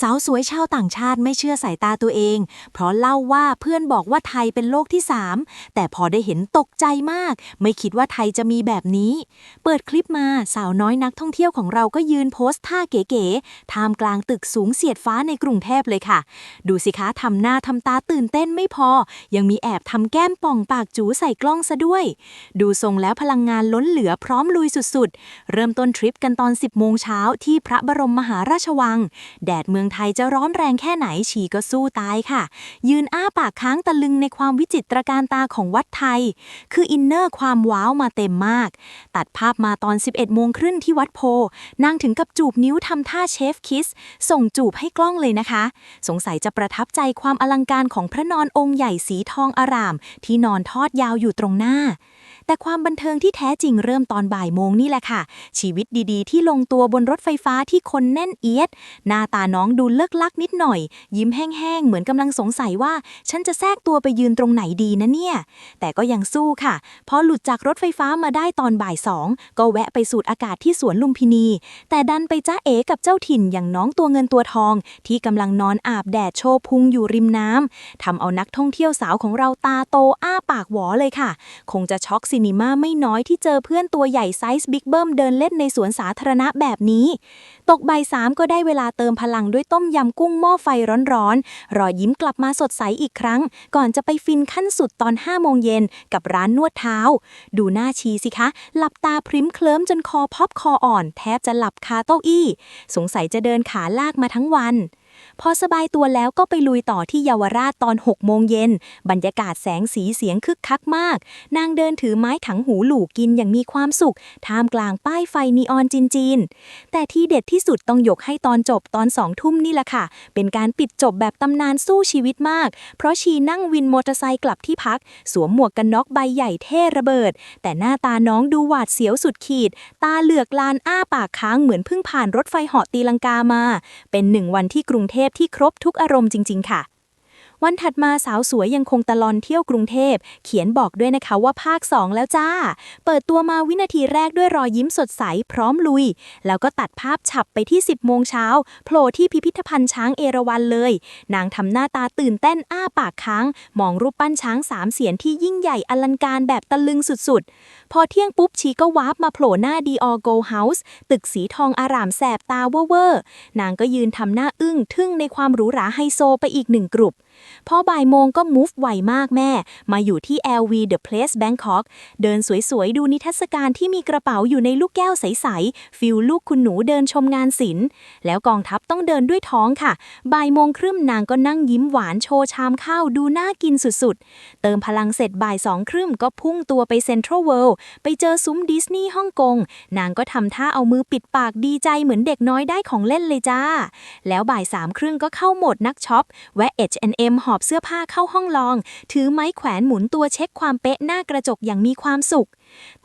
สาวสวยชาวต่างชาติไม่เชื่อสายตาตัวเอง เพราะเล่าว่าเพื่อนบอกว่าไทยเป็นโลกที่ 3 แต่พอได้เห็นตกใจมาก ไม่คิดว่าไทยจะมีแบบนี้ เปิดคลิปมาสาวน้อยนักท่องเที่ยวของเราก็ยืนโพสท่าเก๋ๆท่ามกลางตึกสูงเสียดฟ้าในกรุงเทพเลยค่ะ ดูสิคะทำหน้าทำตาตื่นเต้นไม่พอ ยังมีแอบทำแก้มป่องปากจูใส่กล้องซะด้วย ดูทรงแล้วพลังงานล้นเหลือพร้อมลุยสุดๆ เริ่มต้นทริปกันตอน 10โมงเช้าที่พระบรมมหาราชวัง แดดเมืองไทยจะร้อนแรงแค่ไหนชีก็สู้ตายค่ะ ยืนอ้าปากค้างตะลึงในความวิจิตรการตาของวัดไทย คืออินเนอร์ความว้าวมาเต็มมาก ตัดภาพมาตอน 11โมงครึ่งที่วัดโพ นางถึงกับจูบนิ้วทำท่าเชฟคิส ส่งจูบให้กล้องเลยนะคะ สงสัยจะประทับใจความอลังการของพระนอนองค์ใหญ่สีทองอาราม ที่นอนทอดยาวอยู่ตรงหน้าแต่ความบันเทิงที่แท้จริงเริ่มตอนบ่ายโมงนี่แหละค่ะ ชีวิตดีๆ ที่ลงตัวบนรถไฟฟ้าที่คนแน่นเอียด หน้าตาน้องดูเลิกลักนิดหน่อย ยิ้มแห้งๆ เหมือนกำลังสงสัยว่า ฉันจะแทรกตัวไปยืนตรงไหนดีนะเนี่ย แต่ก็ยังสู้ค่ะ พอหลุดจากรถไฟฟ้ามาได้ตอนบ่ายสอง ก็แวะไปสูดอากาศที่สวนลุมพินี แต่ดันไปจ้าเอกับเจ้าถิ่นอย่างน้องตัวเงินตัวทอง ที่กำลังนอนอาบแดดโชว์พุงอยู่ริมน้ำทำเอานักท่องเที่ยวสาวของเราตาโตอ้าปากหวอเลยค่ะ คงจะช็อกซินิม่าไม่น้อยที่เจอเพื่อนตัวใหญ่ไซส์บิ๊กเบิ้มเดินเล่นในสวนสาธารณะแบบนี้ ตกบ่ายสามก็ได้เวลาเติมพลังด้วยต้มยำกุ้งหม้อไฟร้อนๆ รอยิ้มกลับมาสดใสอีกครั้ง ก่อนจะไปฟินขั้นสุดตอน 5 โมงเย็นกับร้านนวดเท้า ดูหน้าชีสิคะ หลับตาพริ้มเคลิ้มจนคอพอบคออ่อน แทบจะหลับคาเต้าอี้ สงสัยจะเดินขาลากมาทั้งวัน พอสบายตัวแล้วก็ไปลุยต่อที่เยาวราชตอน 6 โมงเย็น บรรยากาศแสงสีเสียงคึกคักมาก นางเดินถือไม้ถังหูหลูกินอย่างมีความสุข ท่ามกลางป้ายไฟนีออนจีนๆ แต่ที่เด็ดที่สุดต้องยกให้ตอนจบตอนสองทุ่มนี่แหละค่ะ เป็นการปิดจบแบบตำนานสู้ชีวิตมาก เพราะชีนั่งวินมอเตอร์ไซค์กลับที่พัก สวมหมวกกันน็อกใบใหญ่เท่ระเบิด แต่หน้าตาน้องดูหวาดเสียวสุดขีด ตาเหลือกลานอ้าปากค้างเหมือนเพิ่งผ่านรถไฟเหาะตีลังกามา เป็นหนึ่งวันที่กรุงเทพที่ครบทุกอารมณ์จริง ๆ ค่ะ วันถัดมาสาวสวยยังคงตะลอนเที่ยวกรุงเทพ เขียนบอกด้วยนะคะว่าภาค 2 แล้วจ้า เปิดตัวมาวินาทีแรกด้วยรอยยิ้มสดใสพร้อมลุย แล้วก็ตัดภาพฉับไปที่ 10 โมงเช้าโผล่ที่พิพิธภัณฑ์ช้างเอราวัณเลย นางทำหน้าตาตื่นเต้นอ้าปากค้าง มองรูปปั้นช้างสามเสียนที่ยิ่งใหญ่อลังการแบบตะลึงสุดๆ พอเที่ยงปุ๊บชีก็วาร์ปมาโผล่หน้าดีออโกเฮาส์ตึกสีทองอารามแสบตาเวอร์นางก็ยืนทำหน้าอึ้งทึ่งในความหรูหราไฮโซไปอีกหนึ่งกลุ่ม พอบ่ายโมงก็ move ไวมากแม่ มาอยู่ที่ LV The Place Bangkok เดินสวยๆ ดูนิทรรศการที่มีกระเป๋าอยู่ในลูกแก้วใส ๆ ฟิลลูกคุณหนูเดินชมงานศิลป์ แล้วกองทัพต้องเดินด้วยท้องค่ะบ่ายโมงครึ่งนางก็นั่งยิ้มหวานโชว์ชามข้าวดูน่ากินสุดๆ เติมพลังเสร็จบ่ายสองครึ่งก็พุ่งตัวไปเซ็นทรัลเวิลด์ไปเจอซุ้มดิสนีย์ฮ่องกง นางก็ทำท่าเอามือปิดปากดีใจเหมือนเด็กน้อยได้ของเล่นเลยจ้า แล้วบ่ายสามครึ่งก็เข้าโหมดนักช็อปแวะ H&M หอบเสื้อผ้าเข้าห้องลอง ถือไม้แขวนหมุนตัวเช็คความเป๊ะหน้ากระจกอย่างมีความสุข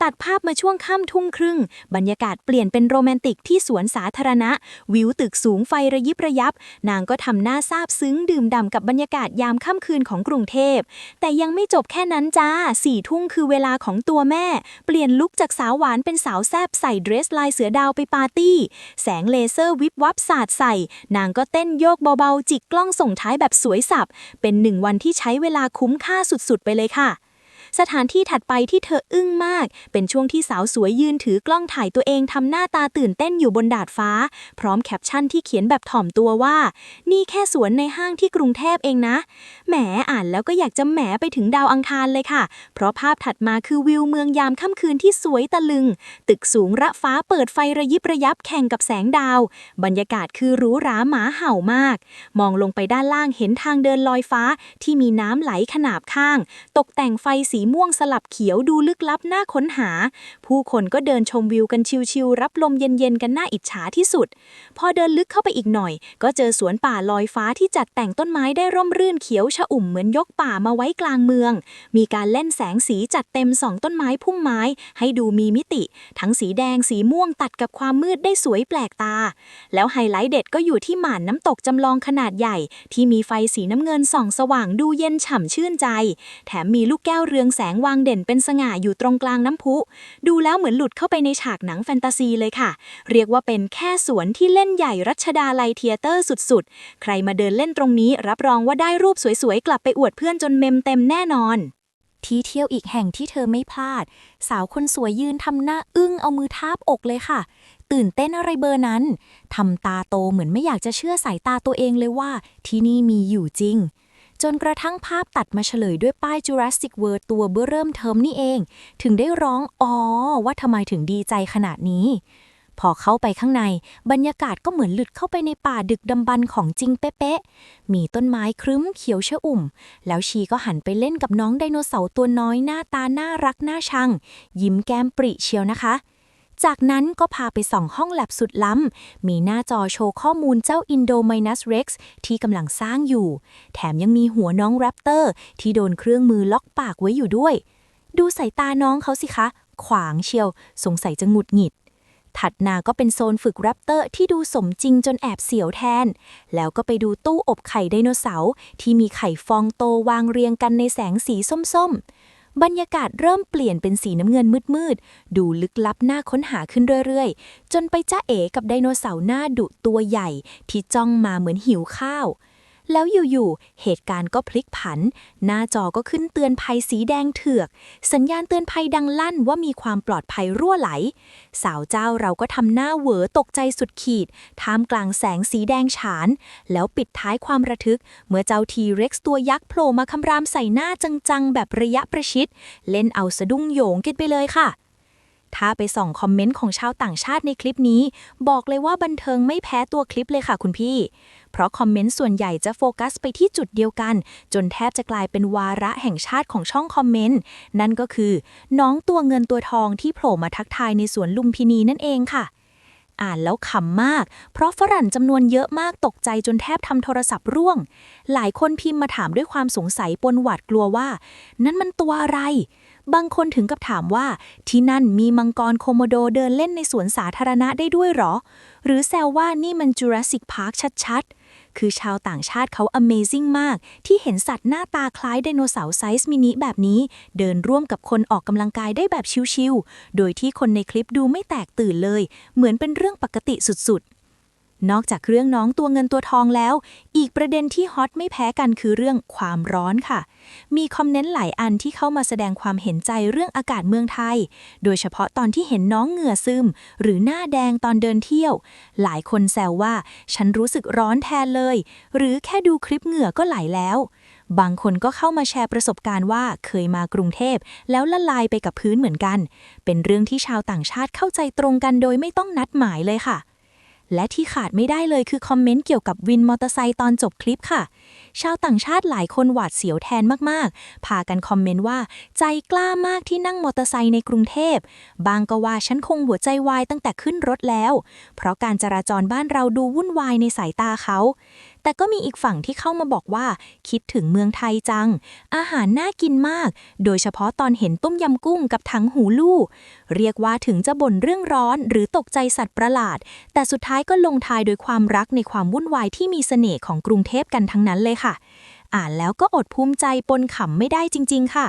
ตัดภาพมาช่วงค่ำทุ่งครึ่ง บรรยากาศเปลี่ยนเป็นโรแมนติกที่สวนสาธารณะ วิวตึกสูงไฟระยิบระยับ นางก็ทำหน้าซาบซึ้งดื่มด่ำกับบรรยากาศยามค่ำคืนของกรุงเทพ แต่ยังไม่จบแค่นั้นจ้าสี่ทุ่งคือเวลาของตัวแม่ เปลี่ยนลุคจากสาวหวานเป็นสาวแซบใส่เดรสลายเสือดาวไปปาร์ตี้ แสงเลเซอร์วิบวับสาดใส่ นางก็เต้นโยกเบาๆ จิกกล้องส่งท้ายแบบสวยสับ เป็นหนึ่งวันที่ใช้เวลาคุ้มค่าสุดๆ ไปเลยค่ะ สถานที่ถัดไปที่เธออึ้งมาก เป็นช่วงที่สาวสวยยืนถือกล้องถ่ายตัวเองทำหน้าตาตื่นเต้นอยู่บนดาดฟ้า พร้อมแคปชั่นที่เขียนแบบถ่อมตัวว่า นี่แค่สวนในห้างที่กรุงเทพเองนะ แหมอ่านแล้วก็อยากจะแหมไปถึงดาวอังคารเลยค่ะ เพราะภาพถัดมาคือวิวเมืองยามค่ำคืนที่สวยตะลึง ตึกสูงระฟ้าเปิดไฟระยิบระยับแข่งกับแสงดาว บรรยากาศคือหรูหราหมาเห่ามาก มองลงไปด้านล่างเห็นทางเดินลอยฟ้าที่มีน้ำไหลขนาบข้าง ตกแต่งไฟสีีม่วงสลับเขียวดูลึกลับน่าค้นหา ผู้คนก็เดินชมวิวกันชิวๆรับลมเย็นๆกันน่าอิจฉาที่สุด พอเดินลึกเข้าไปอีกหน่อย ก็เจอสวนป่าลอยฟ้าที่จัดแต่งต้นไม้ได้ร่มรื่นเขียวชอุ่มเหมือนยกป่ามาไว้กลางเมือง มีการเล่นแสงสีจัดเต็มสองต้นไม้พุ่มไม้ ให้ดูมีมิติ ทั้งสีแดงสีม่วงตัดกับความมืดได้สวยแปลกตา แล้วไฮไลท์เด็ดก็อยู่ที่หม่านน้ำตกจำลองขนาดใหญ่ ที่มีไฟสีน้ำเงินส่องสว่างดูเย็นฉ่ำชื่นใจ แถมมีลูกแก้วเรืององแสงวางเด่นเป็นสง่าอยู่ตรงกลางน้ำพุ ดูแล้วเหมือนหลุดเข้าไปในฉากหนังแฟนตาซีเลยค่ะ เรียกว่าเป็นแค่สวนที่เล่นใหญ่รัชดาลัยเทียเตอร์สุดๆ ใครมาเดินเล่นตรงนี้ รับรองว่าได้รูปสวยๆ กลับไปอวดเพื่อนจนเมมเต็มแน่นอนที่เที่ยวอีกแห่งที่เธอไม่พลาด สาวคนสวยยืนทำหน้าอึ้งเอามือทาบอกเลยค่ะ ตื่นเต้นอะไรเบอร์นั้นทำตาโตเหมือนไม่อยากจะเชื่อสายตาตัวเองเลยว่า ที่นี่มีอยู่จริง จนกระทั่งภาพตัดมาเฉลยด้วยป้าย Jurassic World ตัวเบื้อเริ่มเทอมนี่เอง ถึงได้ร้องอ๋อว่าทำไมถึงดีใจขนาดนี้ พอเข้าไปข้างใน บรรยากาศก็เหมือนหลุดเข้าไปในป่าดึกดำบรรพ์ของจริงเป๊ะๆ มีต้นไม้ครึ้มเขียวชอุ่ม แล้วชีก็หันไปเล่นกับน้องไดโนเสาร์ตัวน้อยหน้าตาน่ารักน่าชัง ยิ้มแก้มปริเชียวนะคะ จากนั้นก็พาไปส่องห้องแลบสุดล้ำ มีหน้าจอโชว์ข้อมูลเจ้า Indominus Rex ที่กำลังสร้างอยู่ แถมยังมีหัวน้องแรปเตอร์ที่โดนเครื่องมือล็อกปากไว้อยู่ด้วย ดูสายตาน้องเขาสิคะ ขวางเชียว สงสัยจะหงุดหงิดถัดมาก็เป็นโซนฝึกแรปเตอร์ที่ดูสมจริงจนแอบเสียวแทน แล้วก็ไปดูตู้อบไข่ไดโนเสาร์ที่มีไข่ฟองโตวางเรียงกันในแสงสีส้มๆ บรรยากาศเริ่มเปลี่ยนเป็นสีน้ำเงินมืดๆ ดูลึกลับน่าค้นหาขึ้นเรื่อยๆ จนไปจ้าเอ๋กับไดโนเสาร์หน้าดุตัวใหญ่ ที่จ้องมาเหมือนหิวข้าว แล้วอยู่ๆ เหตุการณ์ก็พลิกผัน หน้าจอก็ขึ้นเตือนภัยสีแดงเถือก สัญญาณเตือนภัยดังลั่นว่ามีความปลอดภัยรั่วไหล สาวเจ้าเราก็ทำหน้าเหวอตกใจสุดขีด ท่ามกลางแสงสีแดงฉาน แล้วปิดท้ายความระทึก เมื่อเจ้าทีเร็กซ์ตัวยักษ์โผล่มาคำรามใส่หน้าจังๆ แบบระยะประชิด เล่นเอาสะดุ้งโยงกันไปเลยค่ะ ถ้าไปส่องคอมเมนต์ของชาวต่างชาติในคลิปนี้ บอกเลยว่าบันเทิงไม่แพ้ตัวคลิปเลยค่ะคุณพี่ เพราะคอมเมนต์ส่วนใหญ่จะโฟกัสไปที่จุดเดียวกัน จนแทบจะกลายเป็นวาระแห่งชาติของช่องคอมเมนต์ นั่นก็คือ น้องตัวเงินตัวทองที่โผล่มาทักทายในสวนลุมพินีนั่นเองค่ะ อ่านแล้วขำมาก เพราะฝรั่งจำนวนเยอะมากตกใจจนแทบทำโทรศัพท์ร่วง หลายคนพิมพ์มาถามด้วยความสงสัยปนหวาดกลัวว่า นั่นมันตัวอะไร บางคนถึงกับถามว่า ที่นั่นมีมังกรโคโมโดเดินเล่นในสวนสาธารณะได้ด้วยหรอ หรือแซวว่านี่มัน Jurassic Park ชัดๆ คือชาวต่างชาติเขา Amazing มาก ที่เห็นสัตว์หน้าตาคล้ายไดโนเสาร์ไซส์มินิแบบนี้ เดินร่วมกับคนออกกำลังกายได้แบบชิวๆโดยที่คนในคลิปดูไม่แตกตื่นเลย เหมือนเป็นเรื่องปกติสุดๆ นอกจากเรื่องน้องตัวเงินตัวทองแล้ว อีกประเด็นที่ฮอตไม่แพ้กันคือเรื่องความร้อนค่ะ มีคอมเมนต์หลายอันที่เข้ามาแสดงความเห็นใจเรื่องอากาศเมืองไทย โดยเฉพาะตอนที่เห็นน้องเหงื่อซึม หรือหน้าแดงตอนเดินเที่ยว หลายคนแซวว่า ฉันรู้สึกร้อนแทนเลย หรือแค่ดูคลิปเหงื่อก็ไหลแล้วบางคนก็เข้ามาแชร์ประสบการณ์ว่าเคยมากรุงเทพ แล้วละลายไปกับพื้นเหมือนกัน เป็นเรื่องที่ชาวต่างชาติเข้าใจตรงกันโดยไม่ต้องนัดหมายเลยค่ะ และที่ขาดไม่ได้เลยคือคอมเมนต์เกี่ยวกับวินมอเตอร์ไซค์ตอนจบคลิปค่ะ ชาวต่างชาติหลายคนหวาดเสียวแทนมากๆ พากันคอมเมนต์ว่า ใจกล้ามากที่นั่งมอเตอร์ไซค์ในกรุงเทพ บางก็ว่าฉันคงหัวใจวายตั้งแต่ขึ้นรถแล้ว เพราะการจราจรบ้านเราดูวุ่นวายในสายตาเขาแต่ก็มีอีกฝั่งที่เข้ามาบอกว่า คิดถึงเมืองไทยจัง อาหารน่ากินมาก โดยเฉพาะตอนเห็นต้มยำกุ้งกับถังหูลู่ เรียกว่าถึงจะบ่นเรื่องร้อนหรือตกใจสัตว์ประหลาด แต่สุดท้ายก็ลงท้ายโดยความรักในความวุ่นวายที่มีเสน่ห์ของกรุงเทพกันทั้งนั้นเลยค่ะ อ่านแล้วก็อดภูมิใจปนขำไม่ได้จริง ๆ ค่ะ